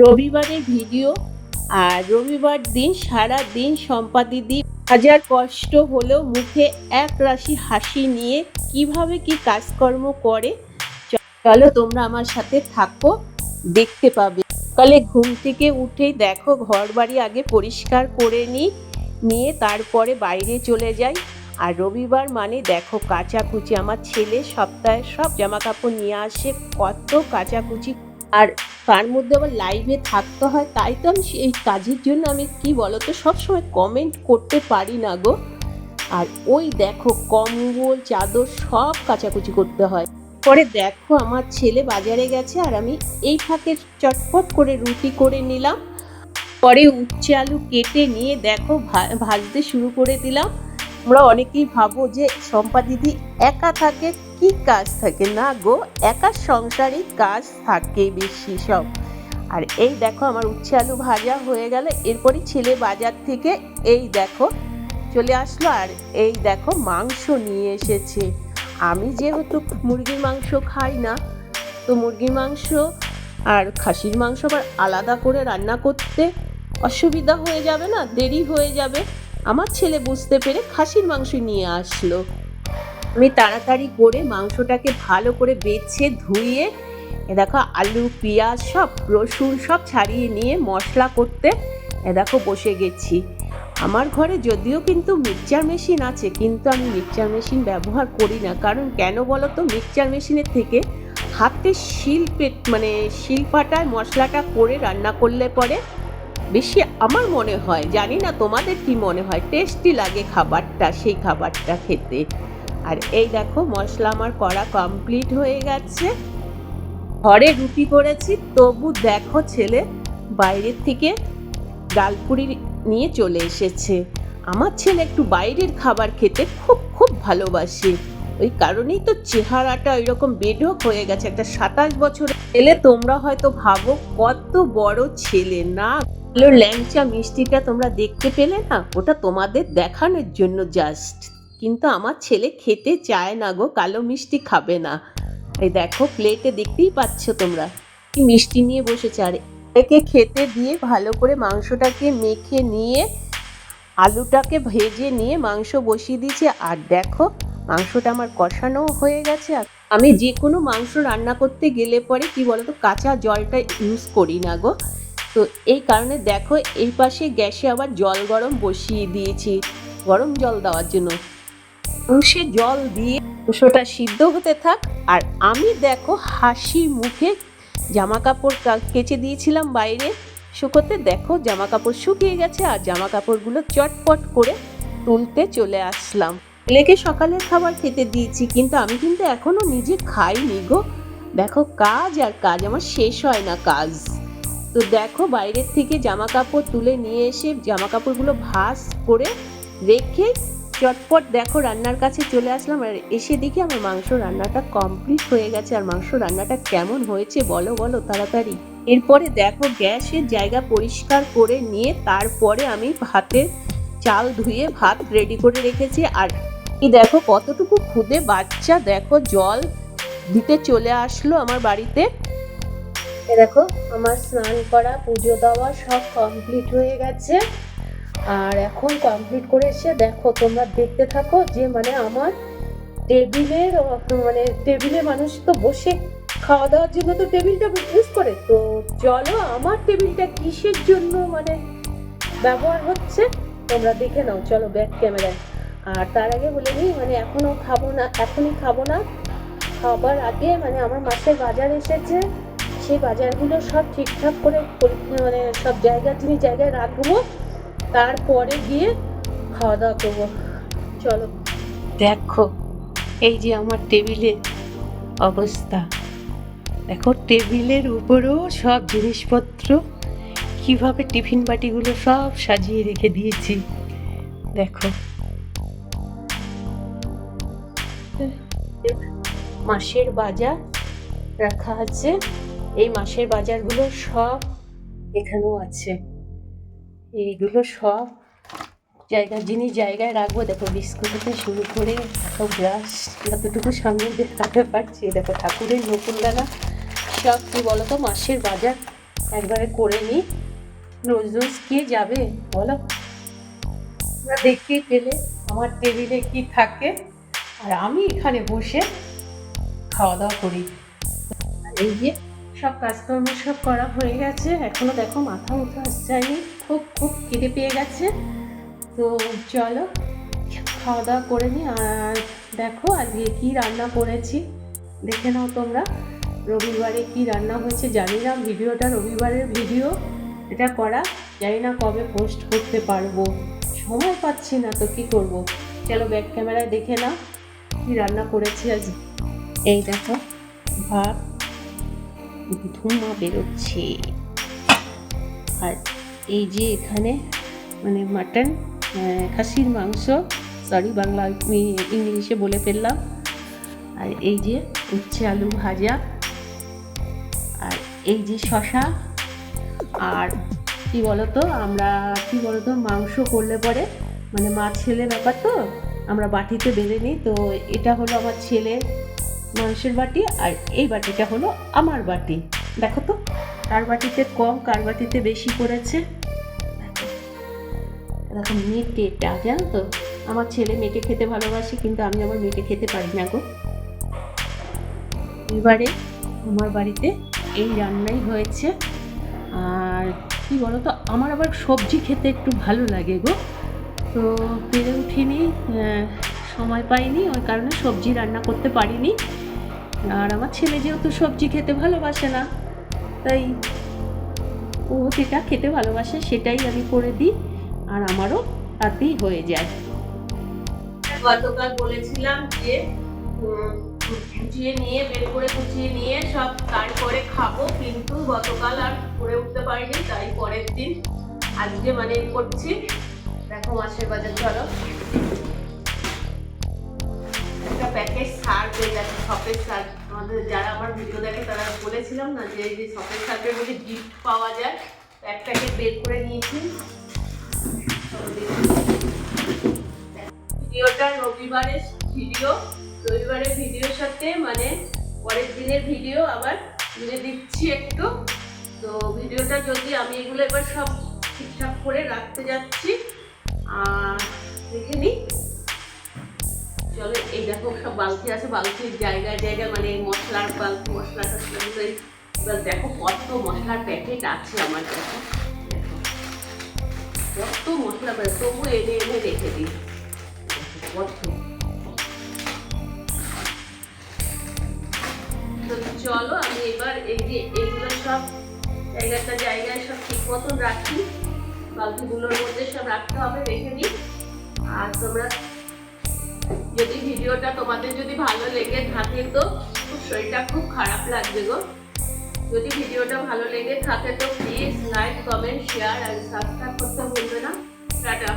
রবিবারের ভিডিও আর রবিবার দিন, সারা দিন সম্পাদিদি হাজার কষ্ট হলেও মুখে এক রাশি হাসি নিয়ে কীভাবে কি কাজকর্ম করে, চলো তোমরা আমার সাথে থাকো, দেখতে পাবে। সকালে ঘুম থেকে উঠেই দেখো ঘর বাড়ি আগে পরিষ্কার করে নিই, নিয়ে তারপরে বাইরে চলে যাই। আর রবিবার মানে দেখো কাচাকুচি, আমার ছেলে সপ্তাহে সব জামা কাপড় নিয়ে আসে, কত কাচাকুচি। আর তার মধ্যে আবার লাইভে থাকতে হয়, তাই তো আমি এই কাজের জন্য আমি কি বলতো, সবসময় কমেন্ট করতে পারি না গো। আর ওই দেখো কম্বল, চাদর সব কাচাকুচি করতে হয়। পরে দেখো আমার ছেলে বাজারে গেছে আর আমি এই ফাঁকে চটপট করে রুটি করে নিলাম। পরে উচ্ছে আলু কেটে নিয়ে দেখো ভাজতে শুরু করে দিলাম। আমরা অনেকেই ভাবো যে শম্পা দিদি একা থাকে কি কাজ থাকে? না গো, একা সংসারই কাজ থাকে বেশি সব। আর এই দেখো আমার উচ্ছে আলু ভাজা হয়ে গেল, এরপরই ছেলে বাজার থেকে এই দেখো চলে আসলো, আর এই দেখো মাংস নিয়ে এসেছে। আমি যেহেতু মুরগির মাংস খাই না, তো মুরগির মাংস আর খাসির মাংস আবার আলাদা করে রান্না করতে অসুবিধা হয়ে যাবে না? দেরি হয়ে যাবে। আমার ছেলে বুঝতে পেরে খাসির মাংস নিয়ে আসলো। আমি তাড়াতাড়ি করে মাংসটাকে ভালো করে বেছে ধুয়ে, এ দেখো আলু, পেঁয়াজ সব, রসুন সব ছাড়িয়ে নিয়ে মশলা করতে, এ দেখো বসে গেছি। আমার ঘরে যদিও কিন্তু মিক্সচার মেশিন আছে, কিন্তু আমি মিক্সচার মেশিন ব্যবহার করি না। কারণ কেন বলো তো মিক্সচার মেশিনের থেকে হাতে শিল্পে মানে শিল্পাটায় মশলাটা করে রান্না করলে পরে বেশি আমার মনে হয়, জানি না তোমাদের কি মনে হয়, টেস্টি লাগে খাবারটা, সেই খাবারটা খেতে। আর এই দেখো মশলা আমার করা কমপ্লিট হয়ে গেছে। ঘরে রুটি করেছি, তবু দেখো ছেলে বাইরের থেকে ডালপুরি নিয়ে চলে এসেছে। আমার ছেলে একটু বাইরের খাবার খেতে খুব খুব ভালোবাসে। ওই কারণেই তো চেহারাটা ওইরকম বেঢক হয়ে গেছে। একটা সাতাশ বছর ছেলে, তোমরা হয়তো ভাবো কত বড় ছেলে। না ল্যাংচা মিষ্টিটা তোমরা দেখতে পেলে না, ওটা তোমাদের দেখানোর জন্য জাস্ট কিন্তু আমার ছেলে খেতে চায় না গো, কালো মিষ্টি খাবে না। এই দেখো প্লেটে দেখতেই পাচ্ছ তোমরা। কি মিষ্টি নিয়ে বসেছে। আর একে খেতে দিয়ে ভালো করে মাংসটাকে মেখে নিয়ে, আলুটাকে ভেজে নিয়ে মাংস বসিয়ে দিয়েছে। আর দেখো, মাংসটা আমার কষানো হয়ে গেছে। আমি যে কোনো মাংস রান্না করতে গেলে পরে কি বলতো, কাঁচা জলটা ইউজ করি না গো। তো এই কারণে দেখো, এই পাশে গ্যাসে আবার জল গরম বসিয়ে দিয়েছি, গরম জল দেওয়ার জন্য। সে জল দিয়ে মাংসটা সিদ্ধ হতে থাক। আর আমি দেখো হাসি মুখে জামা কাপড় কেচে দিয়েছিলাম বাইরে। শুকোতে দেখো জামা কাপড় শুকিয়ে গেছে আর জামা কাপড়গুলো চটপট করে তুলতে চলে আসলাম। ছেলেকে সকালের খাবার খেতে দিয়েছি, কিন্তু আমি কিন্তু এখনও নিজে খাইনি গো। দেখো কাজ আর কাজ, আমার শেষ হয় না কাজ। তো দেখো বাইরের থেকে জামা কাপড় তুলে নিয়ে এসে জামা কাপড়গুলো ভাঁজ করে রেখে চটপট দেখো, রান্নার কাছে চলে আসলাম আর এসে দেখি আমার মাংস রান্নাটা কমপ্লিট হয়ে গেছে। আর মাংস রান্নাটা কেমন হয়েছে বলো বলো তাড়াতাড়ি। এরপরে দেখো গ্যাসের জায়গা পরিষ্কার করে নিয়ে তারপরে আমি ভাতের চাল ধুয়ে ভাত রেডি করে রেখেছি। আর এই দেখো কতটুকু খুদে বাচ্চা, দেখো জল দিতে চলে আসলো আমার বাড়িতে। দেখো, আমার স্নান করা, পুজো দেওয়া সব কমপ্লিট হয়ে গেছে। আর এখন কমপ্লিট করে এসে দেখো, তোমরা দেখতে থাকো যে মানে আমার টেবিলের মানে টেবিলে মানুষ তো বসে খাওয়া দাওয়ার জন্য তো টেবিলটা ইউজ করে। তো চলো আমার টেবিলটা কিসের জন্য মানে ব্যবহার হচ্ছে, তোমরা দেখে নাও। চলো ব্যাক ক্যামেরায় আর তার আগে বলে নিই মানে এখনও খাব না, এখনই খাব না। খাবার আগে মানে আমার মাসের বাজার এসেছে, সেই বাজারগুলো সব ঠিকঠাক করে মানে সব জায়গা জিনিস জায়গায় রাখব তারপরে গিয়ে খাওয়া দাওয়া করব। চলো। দেখো, এই যে আমার টেবিলের অবস্থা। দেখো, টেবিলের উপরেও সব জিনিসপত্র, কীভাবে টিফিন বাটিগুলো সব সাজিয়ে রেখে দিয়েছি। দেখো। মাসের বাজার রাখা আছে। এই মাসের বাজারগুলো সব এখানেও আছে। এইগুলো সব জায়গা, যিনি জায়গায় রাখব, দেখো বিস্কুট থেকে শুরু করে সব ব্রাশ যতটুকু সামনে দেখাতে পারছি, দেখো ঠাকুরের নতুন দানা সব কি বলতো, মাসের বাজার একবারে করে নিই রোজ রোজ কে যাবে বলো? দেখতেই পেলে আমার টেবিলে কি থাকে। আর আমি এখানে বসে খাওয়া দাওয়া করি। এই যে সব কাজকর্ম সব করা হয়ে গেছে। এখনও দেখো মাথা উঠে আসছেনি খুব খুব খিদে পেয়ে গেছে। তো চলো খাওয়া দাওয়া করে নিই আর দেখো আজকে কি রান্না করেছি। দেখে নাও তোমরা, রবিবারে কি রান্না হয়েছে, জানি না। ভিডিওটা রবিবারের ভিডিও। এটা করা, জানি না কবে পোস্ট করতে পারব। সময় পাচ্ছি না তো কি করব। চলো ব্যাক ক্যামেরায় দেখে নাও, কি রান্না করেছি আজ। এই দেখো, ভাত, ধুমা বেরোচ্ছে। আর এই যে এখানে মানে মাটন খাসির মাংস সরি বাংলা আমি ইংলিশে বলে ফেললাম। আর এই যে উচ্ছে আলু ভাজা, আর এই যে শশা আর কি বলতো, আমরা কি বলতো, মাংস করলে পরে মানে মা ছেলে ব্যাপার তো, আমরা বাটিতে বেঁধে নিই, তো এটা হলো আমার ছেলে মাংসের বাটি, আর এই বাটিটা হলো আমার বাটি। দেখো তো। কার বাটিতে কম কার বাটিতে বেশি পড়েছে। দেখো মেটেটা জানো তো? আমার ছেলে মেটে খেতে ভালোবাসে, কিন্তু আমি আমার মেটে খেতে পারি না গো। এবারে আমার বাড়িতে এই রান্নাই হয়েছে। আর কি বলো তো আমার আবার সবজি খেতে একটু ভালো লাগে গো। তো পেরে উঠিনি সময় পাইনি, ওই কারণে সবজি রান্না করতে পারিনি। আর আমার ছেলে যেহেতু সবজি খেতে ভালোবাসে না তাই ও যেটা খেতে ভালোবাসে সেটাই আমি করে দিই, আর আমারও তাতেই হয়ে যায়। গতকাল বলেছিলাম যে গুছিয়ে নিয়ে, বের করে গুছিয়ে নিয়ে সব তারপরে খাব, কিন্তু গতকাল আর করে উঠতে পারিনি, তাই পরের দিন আজকে মানে করছি। দেখো মাছের বাজার, চলো। একটা প্যাকেজ সার পেয়ে গেছে সপের সার। আমাদের যারা আমার ভিডিও দেখে, তারা বলেছিলাম না যে এই যে সপের সারের মধ্যে গিফট পাওয়া যায়। তো এক প্যাকেট বের করে নিয়েছি। ভিডিওটা রবিবারের ভিডিও রবিবারের ভিডিওর সাথে মানে পরের দিনের ভিডিও আবার তুলে দিচ্ছি একটু। তো ভিডিওটা যদি আমি এগুলো এবার সব ঠিকঠাক করে রাখতে যাচ্ছি, আর দেখে নিই। চলো। এই দেখো সব বালতি আছে, বালতির জায়গায় জায়গায় মানে মশলার বালতি, মশলা টশলা এবার দেখো কত মশলার প্যাকেট আছে আমার দেখো, কত মশলা প্যাকেট তবু এনে এনে রেখে দিই। কত? তো চলো, আমি এবার এই যে এগুলো সব জায়গাটা জায়গায় সব ঠিক মতন রাখি। বালতিগুলোর মধ্যে সব রাখতে হবে, রেখে নিই আর তোমরা যদি ভিডিওটা তোমাদের যদি ভালো লেগে থাকে তো খুব শরীরটা খুব খারাপ লাগবে গো। যদি ভিডিওটা ভালো লেগে থাকে তো প্লিজ লাইক কমেন্ট শেয়ার আর সাবস্ক্রাইব করতে ভুলবে না। টাটা।